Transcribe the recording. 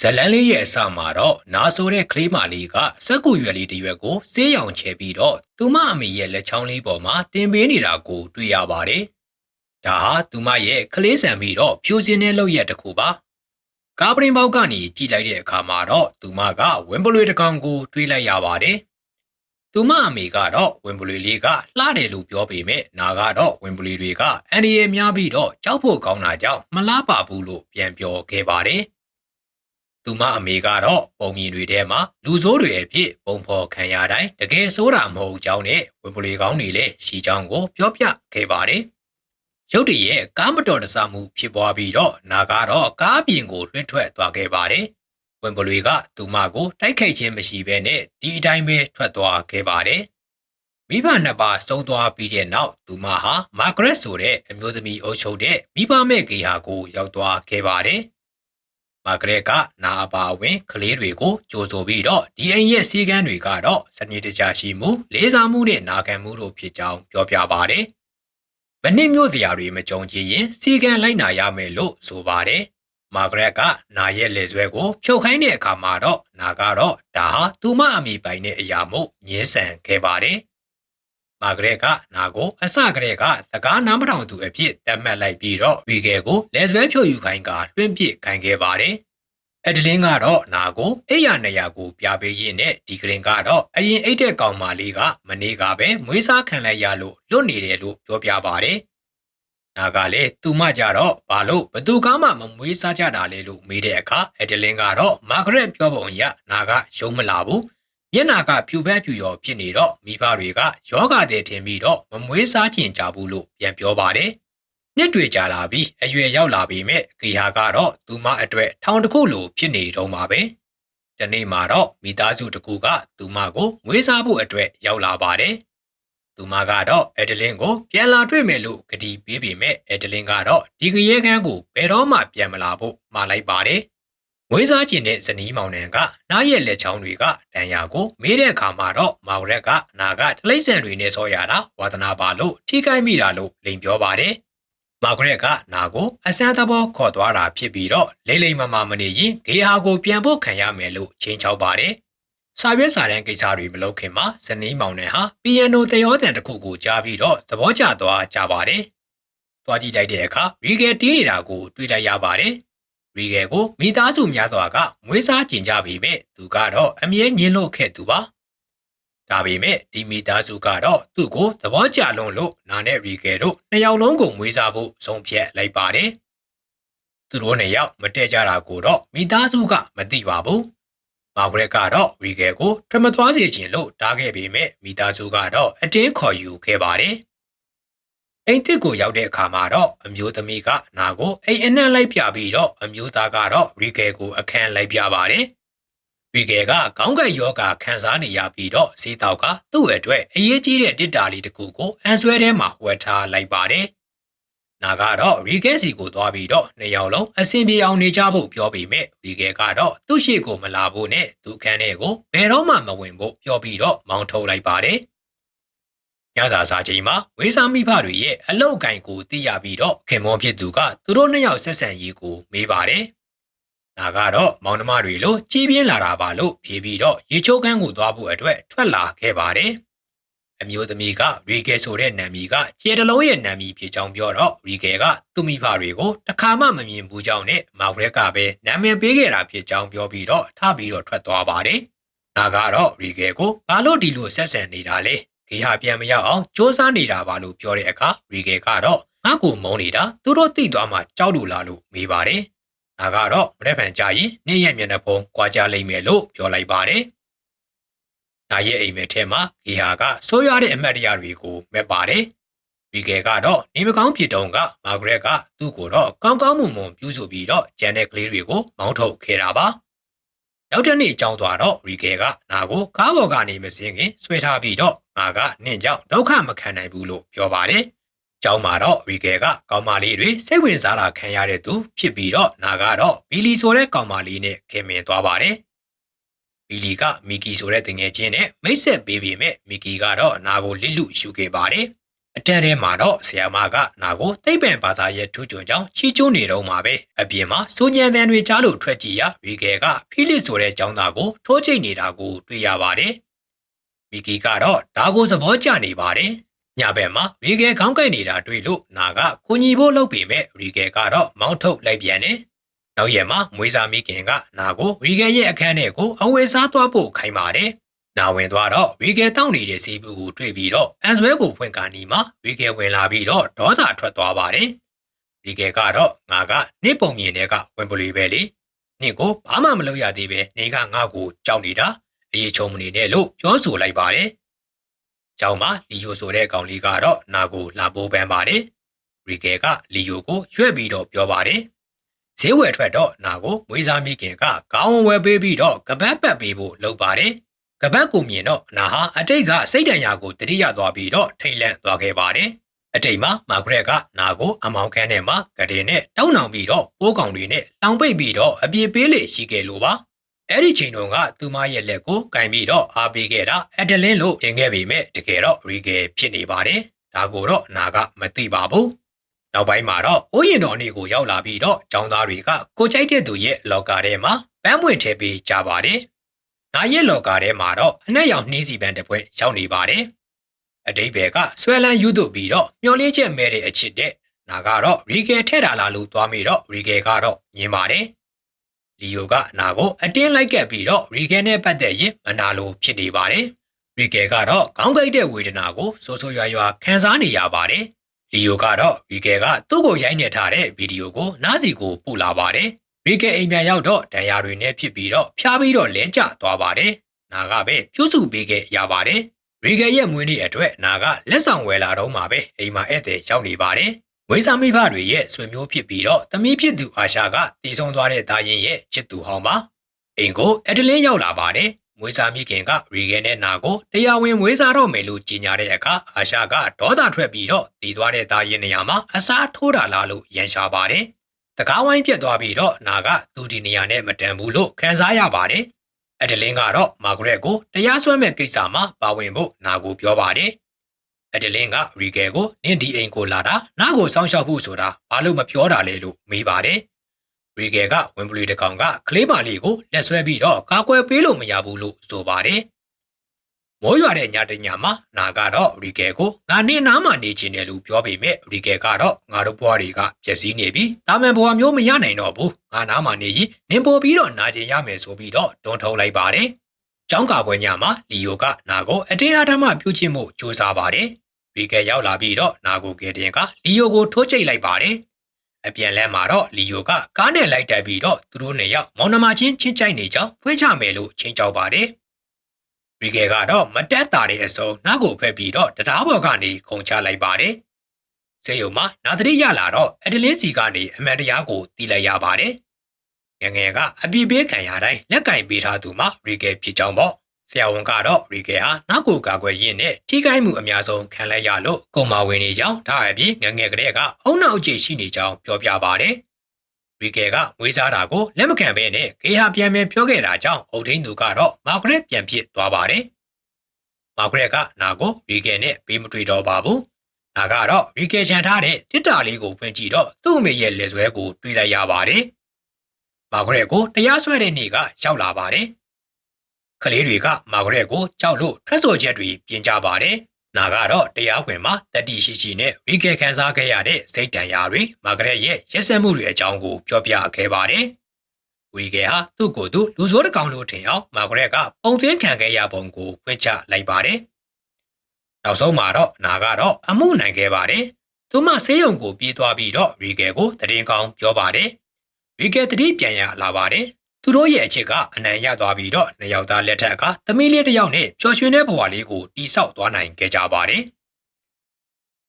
ဇလန်းလေးရဲ့အစမှာတော့နာဆိုတဲ့ကလေးမလေးကစက်ကူရွယ်လေးတစ်ရွက်ကိုဆေးရောင်ချဲပြီးတော့သူမအမေရဲ့လက်ချောင်းလေးပေါ်မှာတင်ပေးနေတာကိုတွေ့ရပါတယ်။ဒါဟာသူမရဲ့ကလေးဆန်ပြီးတော့ဖြူစင်တဲ့လုပ်ရက်တစ်ခုပါ။ကားပရင်ပေါက်ကနေကြည့်လိုက်တဲ့အခါမှာတော့သူမကဝင်းပလွေတစ်ကောင်ကိုတွေးလိုက်ရပါတယ်။သူမအမေကတော့ဝင်းပလွေလေးကလှတယ်လို့ပြောပေမဲ့နာကတော့ဝင်းပလွေတွေကအန်ဒီရဲ့များပြီးတော့ကြောက်ဖို့ကောင်းတာကြောင့်မလားပါဘူးလို့ပြန်ပြောခဲ့ပါတယ်။ သူမအမေကတော့ပုံမြင်တွေထဲမှာလူဆိုးတွေအဖြစ်ပုံဖော်ခံရတိုင်းတကယ်ဆိုးတာမဟုတ်ကြောင်းနဲ့ဝေပလီကောင်းတွေလည်းရှိကြောင်းကိုပြောပြခဲ့ပါတယ်။ရုတ်တရက်ကားမတော်တဆမှုဖြစ်ပွားပြီးတော့နာကတော့ကားပြင်ကိုလွှင့်ထွက်သွားခဲ့ပါတယ်။ဝင်ပလီကသူမကိုတိုက်ခိုက်ခြင်းမရှိဘဲနဲ့ဒီအတိုင်းပဲထွက်သွားခဲ့ပါတယ်။မိဘနှစ်ပါးဆုံးသွားပြီးတဲ့နောက်သူမဟာမာဂရက်ဆိုတဲ့အမျိုးသမီးအုပ်ချုပ်တဲ့မိဘမဲ့ကေဟာကိုရောက်သွားခဲ့ပါတယ်။ မာဂရက် က နာအပါအဝင် ကလေးတွေကိုကြိုဆိုပြီးတော့ဒီအိမ်ရဲ့စီကန်းတွေကတော့စနစ်တကျရှိမှုလေးစားမှုနဲ့နာခံမှုတို့ဖြစ်ကြောင်းပြောပြပါတယ်။မနစ်မျိုးစရာတွေမကြုံကြည်ရင်စီကန်းလိုက်နာရမယ်လို့ဆိုပါတယ်။မာဂရက်ကနာရဲ့လေဆွဲကိုဖြုတ်ခိုင်းတဲ့အခါမှာတော့နာကတော့ဒါဟာသူမအမိပိုင်တဲ့အရာမို့ညှင်းဆန်ခဲ့ပါတယ်။ မာဂရက်ကနာကိုအစကတည်းကသကားနားမထောင်သူအဖြစ်တတ်မှတ်လိုက်ပြီးတော့ဝီဂယ်ကိုလက်ဆွဲဖြုတ်ယူခိုင်းကလွှင့်ပစ်ခိုင်းခဲ့ပါတယ်။အဒလင်းကတော့နာကိုအိယာနေရာကိုပြပေးရင်းနဲ့ဒီကရင်ကတော့အရင်အိတ်တဲ့ကောင်မလေးကမနေ့ကပဲမွေးစားခံလိုက်ရလို့လွတ်နေတယ်လို့ပြောပြပါတယ်။နာကလည်းသူမကြတော့ဘာလို့ဘသူကမှမမွေးစားကြတာလဲလို့မေးတဲ့အခါအဒလင်းကတော့မာဂရက်ပြောပုံအရနာကရုံးမလာဘူး။ မျက်နာကဖြူဖက်ဖြူရောဖြစ်နေတော့မိဘတွေကယောဂတဲ့ထင်ပြီးတော့မမွေးစားကျင်ကြဘူးလို့ပြန်ပြောပါတယ်။နှစ်တွေကြာလာပြီးအရွယ်ရောက်လာပြီမဲ့ဂေဟာကတော့သူမအတွက်ထောင်တစ်ခုလိုဖြစ်နေတော့မှာပဲ။ဒီနေ့မှာတော့မိသားစုတစ်ခုကသူမကိုမွေးစားဖို့အတွက်ရောက်လာပါတယ်။သူမကတော့အဒလင်းကိုပြန်လာတွေ့မယ်လို့ကတိပေးပေမဲ့အဒလင်းကတော့ဒီကရဲခန်းကိုဘယ်တော့မှပြန်မလာဖို့မှာလိုက်ပါတယ်။ မွေးစားကျင်တဲ့ဇနီးမောင်နှံကနားရဲ့လက်ချောင်းတွေကတန်ရာကိုမေးတဲ့အခါမှာတော့မောင်ရက်ကနာကတလိမ့်ဆန်တွေနဲ့ဆောရတာဝါသနာပါလို့ထိခိုက်မိတာလို့လိန်ပြောပါတယ်။မောင်ရက်ကနာကိုအစမ်းသဘောခေါ်သွားတာဖြစ်ပြီးတော့လိမ့်လိမ့်မမမနေရင်ဂေဟာကိုပြန်ဖို့ခံရမယ်လို့ချင်းချောက်ပါတယ်။စာရွက်စာတမ်းကိစ္စတွေမလုပ်ခင်မှာဇနီးမောင်နှံဟာပီယန်နိုတယောတန်တစ်ခုကိုကြားပြီးတော့သဘောကျသွားကြပါတယ်။သွားကြည့်လိုက်တဲ့အခါရီဂယ်တီးနေတာကိုတွေ့လိုက်ရပါတယ်။ ရီဂယ်ကိုမိသားစုများစွာကမွေးစားကျင်ကြပေမဲ့သူကတော့အမြဲညှင်းလို့ခဲ့သူပါဒါပေမဲ့ဒီမိသားစုကတော့သူ့ကိုသဘောကျလွန်းလို့နာနဲ့ရီဂယ်တို့နှစ်ယောက်လုံးကိုမွေးစားဖို့ဆုံးဖြတ်လိုက်ပါတယ်သူတို့နှစ်ယောက်မတည့်ကြတာကိုတော့မိသားစုကမသိပါဘူးမာဂရက်ကတော့ရီဂယ်ကိုထမသွားစေချင်လို့တားခဲ့ပေမဲ့မိသားစုကတော့အတင်းခေါ်ယူခဲ့ပါတယ် အိမ်တစ်ကိုရောက်တဲ့အခါမှာတော့အမျိုးသမီးကနာကိုအိမ်အနှံ့လိုက်ပြပြီးတော့အမျိုးသားကတော့ရီဂယ်ကိုအခန်းလိုက်ပြပါတယ်။ရီဂယ်ကခေါင်းကပ်ယောဂခံစားနေရပြီးတော့ဈေးတောက်ကသူ့အတွက်အရေးကြီးတဲ့တစ်တာလေးတစ်ခုကိုအန်ဆွဲထဲမှာဝတ်ထားလိုက်ပါတယ်။နာကတော့ရီဂယ်စီကိုသွားပြီးတော့နှစ်ယောက်လုံးအဆင်ပြေအောင်နေကြဖို့ပြောပြီးမြဲရီဂယ်ကတော့သူ့ရှိကိုမလာဖို့နဲ့သူ့ခန်းထဲကိုဘယ်တော့မှမဝင်ဖို့ပြောပြီးတော့မောင်းထုတ်လိုက်ပါတယ်။ ညသာစာချိန်မှာဝေးစားမိဖတွေရဲ့အလောက်ကိုင်ကိုသိရပြီးတော့ခင်မောဖြစ်သူကသူတို့နှစ်ယောက်ဆက်ဆံရေးကိုမေးပါတယ်။ဒါကတော့မောင်နှမတွေလိုကြီးပြင်းလာတာပါလို့ဖြေပြီးတော့ရေချိုးကန်းကိုသွားဖို့အတွက်ထွက်လာခဲ့ပါတယ်။အမျိုးသမီးကရီဂယ်ဆိုတဲ့နာမည်ကခြေတလုံးရဲ့နာမည်ဖြစ်ကြောင်းပြောတော့ရီဂယ်ကသူ့မိဖတွေကိုတခါမှမမြင်ဘူးကြောင်းနဲ့မောင်ရက်ကပဲနာမည်ပေးခဲ့တာဖြစ်ကြောင်းပြောပြီးတော့ထပြီးတော့ထွက်သွားပါတယ်။ဒါကတော့ရီဂယ်ကိုဘာလို့ဒီလိုဆက်ဆံနေတာလဲ။ ဂေဟာပြန်မရောက်အောင်စ조사နေတာပါလို့ပြောတဲ့အခါရီဂယ်ကတော့ငါ့ကိုမုန်းနေတာသူတို့သိသွားမှကြောက်လို့လားလို့မေးပါတယ်။ဒါကတော့မနေ့ဖန်ကြာရင်နေ့ရက်မျက်နှာဖုံးကြွားကြလိမ့်မယ်လို့ပြောလိုက်ပါတယ်။နာရဲ့အိမ်မက်ထဲမှာဂေဟာကဆိုးရွားတဲ့အမတ်တရားတွေကိုမက်ပါတယ်။ရီဂယ်ကတော့နေမကောင်းဖြစ်တုန်းကမာဂရက်ကသူ့ကိုတော့ကောင်းကောင်းမွန်မွန်ပြုစုပြီးတော့ဂျန်တဲ့ကလေးတွေကိုမောင်းထုတ်ခဲ့တာပါ။ နောက်တစ်နေ့အကြောင်းသွားတော့ရီဂယ်ကနာကိုကားပေါ်ကနေမစင်းခင်ဆွဲထားပြီးတော့ငါကနင့်ကြောင့်ဒုက္ခမခံနိုင်ဘူးလို့ပြောပါတယ်။ကျောင်းမှာတော့ရီဂယ်ကကောင်မလေးတွေစိတ်ဝင်စားတာခံရတဲ့သူဖြစ်ပြီးတော့နာကတော့ဘီလီဆိုတဲ့ကောင်မလေးနဲ့ခင်မင်သွားပါတယ်။ဘီလီကမီကီဆိုတဲ့တငယ်ချင်းနဲ့မိတ်ဆက်ပေးပေမဲ့မီကီကတော့နာကိုလစ်လူရှုခဲ့ပါတယ်။ အတန်ထဲမှာတော့ဆီယာမကနာကိုသိပ္ပံဘာသာရဲ့ထူးချွန်ကြောင်းချီးကျူးနေတော့မှာပဲအပြင်မှာစိုးညံတန်တွေကြားလို့ထွက်ကြည့်ရရီကယ်ကဖိလစ်ဆိုတဲ့ကျောင်းသားကိုထိုးချိတ်နေတာကိုတွေ့ရပါတယ်မီကီကတော့ဒါကိုသဘောကျနေပါတယ်ညဘက်မှာရီကယ်ခေါင်းကိုက်နေတာတွေ့လို့နာကကိုညီဖို့လုပ်ပေမဲ့ရီကယ်ကတော့မောင်းထုတ်လိုက်ပြန်တယ်နောက်ရက်မှာမွေးစားမိခင်ကနာကိုရီကယ်ရဲ့အခန်းထဲကိုအဝယ်စားသွားဖို့ခိုင်းပါတယ် နာဝင်သွားတော့ရီကယ်တောင်းနေတဲ့စီးပူကိုတွေ့ပြီးတော့အန်ဆွဲကိုဖွင့်ကာနီမှာရီကယ်ဝင်လာပြီးတော့ဒေါသထွက်သွားပါတယ်ရီကယ်ကတော့ငါကနေ့ပုံမြင်တဲ့ကဝင်ပလီပဲလေနေ့ကိုဘာမှမလုပ်ရသေးပဲနေကငါ့ကိုကြောက်နေတာအေးချုံမနေနဲ့လို့ပြောဆိုလိုက်ပါတယ်ကျောင်းမှာလီယိုဆိုတဲ့ကောင်လေးကတော့နာကိုလာပိုးပန်းပါတယ်ရီကယ်ကလီယိုကိုရွက်ပြီးတော့ပြောပါတယ်ဈေးဝယ်ထွက်တော့နာကိုမွေးစားမိခင်ကကောင်းဝယ်ပေးပြီးတော့ကပတ်ပတ်ပေးဖို့လုပ်ပါတယ် ကပတ်ကိုမြင်တော့နာဟာအတိတ်ကစိတ်တန်ရာကိုတတိယသွားပြီးတော့ထိတ်လန့်သွားခဲ့ပါတယ်အတိတ်မှာမာဂရက်ကနာကိုအမောင်ခန်းထဲမှာကတင်နဲ့တောင်းနောင်ပြီးတော့ပိုးကောင်တွေနဲ့လောင်ပိတ်ပြီးတော့အပြေပေးလေရှိခဲ့လို့ပါအဲ့ဒီချိန်တုန်းကသူမရဲ့လက်ကိုကင်ပြီးတော့အားပေးခဲ့တာအဒလင်းလို့ထင်ခဲ့ပေမဲ့တကယ်တော့ရီဂယ်ဖြစ်နေပါတယ်ဒါကိုတော့နာကမသိပါဘူးနောက်ပိုင်းမှာတော့ဥယျာဉ်တော်နေကိုရောက်လာပြီးတော့ចောင်းသားတွေကကိုကြိုက်တဲ့သူရဲ့လော်ကာထဲမှာပန်းပွင့်ထည့်ပေးကြပါတယ်။ နာရဲ့လော်ကာထဲမှာတော့အနက်ရောင်နှီးစီပန်းတစ်ပွဲရောက်နေပါတယ်။အတိတ်ဘယ်ကဆွဲလန်းယူသွပြီးတော့မျောလေးချက်မဲတဲ့အချစ်တဲ့နာကတော့ရီဂယ်ထဲတာလာလို့သွားမိတော့ရီဂယ်ကတော့ညင်ပါတယ်။လီယိုကနာကိုအတင်းလိုက်ကပ်ပြီးတော့ရီဂယ်နဲ့ပတ်သက်ရင်မနာလိုဖြစ်နေပါတယ်။ရီဂယ်ကတော့ခေါင်းကိုက်တဲ့ဝေဒနာကိုဆိုးဆိုးရွားရွားခံစားနေရပါတယ်။လီယိုကတော့ရီဂယ်ကသူ့ကိုရိုက်နေထားတဲ့ဗီဒီယိုကိုနားစီကိုပို့လာပါတယ်။ ရီဂယ်အိမ်ပြန်ရောက်တော့ဒဏ်ရာတွေနဲ့ဖြစ်ပြီးတော့ဖျားပြီးတော့လဲကျသွားပါတယ်။နာကပဲပြုစုပေးခဲ့ရပါတယ်။ရီဂယ်ရဲ့မွေးနေ့အတွက်နာကလက်ဆောင်ဝယ်လာတော့မှပဲအိမ်မှာဧည့်သည်ရောက်နေပါတယ်။ဝိဇာမိဖတွေရဲ့ဆွေမျိုးဖြစ်ပြီးတော့သမီးဖြစ်သူအာရှာကတည်ဆုံသွားတဲ့ဒါရင်ရဲ့ချစ်သူဟောင်းပါ။အိမ်ကိုအဒလင်းရောက်လာပါတယ်။မွေးစားမိခင်ကရီဂယ်နဲ့နာကိုတရားဝင်မွေးစားတော့မယ်လို့ကြေညာတဲ့အခါအာရှာကဒေါသထွက်ပြီးတော့တည်သွားတဲ့ဒါရင်နေရာမှာအစားထိုးတာလားလို့ရန်ရှာပါတယ်။ တကားဝိုင်းပြက်သွားပြီးတော့နာကသူဒီနေရာနဲ့မတန်ဘူးလို့ခံစားရပါတယ်။အဒလင်းကတော့မာဂရက်ကိုတရားစွဲမဲ့ကိစ္စမှာပါဝင်ဖို့နာကိုပြောပါတယ်။အဒလင်းကရီဂယ်ကိုနင်းဒီအိမ်ကိုလာတာနာကိုစောင့်ရှောက်ဖို့ဆိုတာဘာလို့မပြောတာလဲလို့မေးပါတယ်။ရီဂယ်ကဝင်ပလီတကောင်ကကလေးပါလေးကိုလက်ဆွဲပြီးတော့ကာကွယ်ပေးလို့မရဘူးလို့ဆိုပါတယ်။ မိုးရွာတဲ့ညတညမှာနာကတော့ရီဂယ်ကိုငါနေနားမှာနေချင်တယ်လို့ပြောပေမဲ့ရီဂယ်ကတော့ငါတို့ဘွားတွေကပျက်စီးနေပြီ။တာမန်ဘွားမျိုးမရနိုင်တော့ဘူး။ငါနားမှာနေရင်နင်ပို့ပြီးတော့နာကျင်ရမယ်ဆိုပြီးတော့တွန်းထုံလိုက်ပါတယ်။ကျောင်းကာပွဲညမှာလီယိုကနာကိုအတင်းအားဓမ္မပြုချင်မှုကြိုးစားပါတယ်။ရီဂယ်ရောက်လာပြီးတော့နာကိုကယ်တင်ကလီယိုကိုထိုးချိတ်လိုက်ပါတယ်။အပြန်လမ်းမှာတော့လီယိုကကားနဲ့လိုက်တက်ပြီးတော့သူတို့နှစ်ယောက်မောင်နှမချင်းချင်းကြိုက်နေကြောင်းဖွင့်ချမယ်လို့ချင်းကြောက်ပါတယ်။ ရီဂယ်ကတော့မတက်တာတဲ့အစုံနားကိုဖက်ပြီးတော့တရားပေါ်ကနေခုန်ချလိုက်ပါတယ်။စေယုံမှာနာသတိရလာတော့အဒလင်းစီကနေအမှန်တရားကိုသိလိုက်ရပါတယ်။ငယ်ငယ်ကအပြစ်ပေးခံရတိုင်းလက်ကင်ပေးထားသူမှာရီဂယ်ဖြစ်ကြောင်းပေါ့။ဆရာဝန်ကတော့ရီဂယ်ဟာနောက်ကိုကာကွယ်ရင်းနဲ့ထိခိုက်မှုအများဆုံးခံလိုက်ရလို့ကုံမာဝင်နေကြောင်းဒါအပြင်ငယ်ငယ်ကလေးကအုံနောက်အခြေရှိနေကြောင်းပြောပြပါတယ်။ ရီဂယ်ကမွေးစားတာကိုလက်မခံဘဲနဲ့ဂေဟာပြန်ပြန်ပြောခဲ့တာကြောင့်အုတ်ထင်းသူကတော့မာဂရက်ပြန်ဖြစ်သွားပါတယ်။မာဂရက်ကနာကိုရီဂယ်နဲ့ပေးမတွေ့တော့ပါဘူး။နာကတော့ရီဂယ်ချန်ထားတဲ့တစ်တာလေးကိုဖွင့်ကြည့်တော့သူ့အမေရဲ့လက်ဆွဲကိုတွေ့လိုက်ရပါတယ်။မာဂရက်ကိုတရားစွဲတဲ့နေ့ကရောက်လာပါတယ်။ကလေးတွေကမာဂရက်ကိုကြောက်လို့ထွက်ဆိုချက်တွေပြင်ကြပါတယ်။ နာကတော့တရားဝင်မှာတတိရှိရှိနဲ့ရီဂယ်ခံစားခဲ့ရတဲ့စိတ်တန်ရာတွေမာဂရက်ရဲ့ရက်စက်မှုတွေအကြောင်းကိုပြောပြခဲ့ပါတယ်။ဝီဂယ်ဟာသူ့ကိုယ်သူလူဆိုးတစ်ကောင်လို့ထင်အောင်မာဂရက်ကပုံသွင်းခံခဲ့ရပုံကိုဖွင့်ချလိုက်ပါတယ်။နောက်ဆုံးမှာတော့နာကတော့အမှုနိုင်ခဲ့ပါတယ်။သူမဆေးရုံကိုပြေးသွားပြီးတော့ရီဂယ်ကိုတရင်ကောင်းပြောပါတယ်။ရီဂယ်တတိပြန်ရလာပါတယ်။ သူတို့ရဲ့အချစ်ကအနံ့ရသွားပြီးတော့နှစ်ယောက်သားလက်ထက်ကသမီးလေးတစ်ယောက်နဲ့ပျော်ရွှင်တဲ့ဘဝလေးကိုတိဆောက်သွားနိုင်ခဲ့ကြပါတယ်။